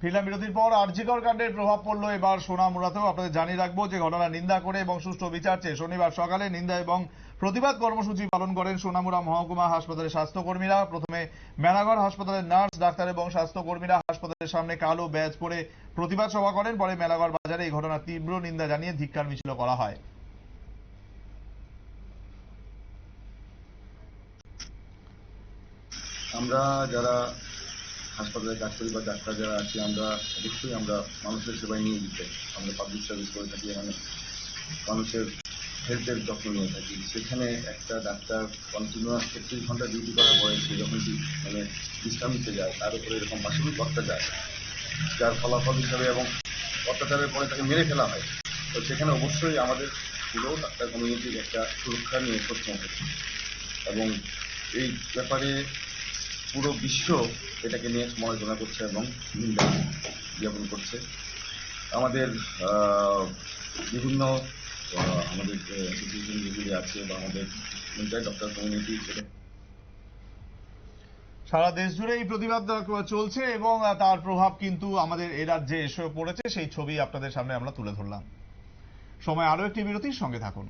ফিরলাম বিরতির পর আরজিকর কাণ্ডের প্রভাব পড়ল এবার সোনামুড়াতেও। আপনাদের জানিয়ে রাখব যে ঘটনা নিন্দা করে এবং সুষ্ঠু বিচার চেয়ে শনিবার সকালে নিন্দা এবং প্রতিবাদ কর্মসূচি পালন করেন সোনামুড়া মহকুমা হাসপাতালের স্বাস্থ্যকর্মীরা। প্রথমে মেলাঘর হাসপাতালের নার্স, ডাক্তার এবং স্বাস্থ্যকর্মীরা হাসপাতালের সামনে কালো ব্যাজ পরে প্রতিবাদ সভা করেন। পরে মেলাঘর বাজারে এই ঘটনার তীব্র নিন্দা জানিয়ে ধিক্কার মিছিল করা হয়। আমরা যারা হাসপাতালে কাজ করি বা ডাক্তার যারা আছি, আমরা অবশ্যই আমরা মানুষের সেবায় নিয়োজিত আমরা পাবলিক সার্ভিস করে থাকি মানে মানুষের হেলথের যত্ন নিয়ে থাকি। সেখানে একটা ডাক্তার কন্টিনিউয়াস একত্রিশ ঘণ্টা ডিউটি করার সে যখন মানে বিশ্রাম নিতে যায়, তার উপরে এরকম পাশবিক অত্যাচার। যার ফলাফল হিসাবে এবং অত্যাচারের পরে তাকে মেরে ফেলা হয়। তো সেখানে অবশ্যই আমাদের পুরো ডাক্তার কমিউনিটির একটা সুরক্ষা নিয়ে প্রশ্ন এবং এই ব্যাপারে পুরো বিশ্ব এটাকে নিয়ে সমালোচনা করছে এবং নিন্দা জ্ঞাপন করছে। আমাদের বিভিন্ন আমাদের যেগুলি আছে বা আমাদের ডক্টর কমিউনিটি সারা দেশ জুড়ে এই প্রতিবাদ চলছে এবং তার প্রভাব কিন্তু আমাদের এ রাজ্যে এসে পড়েছে। সেই ছবি আপনাদের সামনে আমরা তুলে ধরলাম। সময় আরও একটি বিরতির সঙ্গে থাকুন।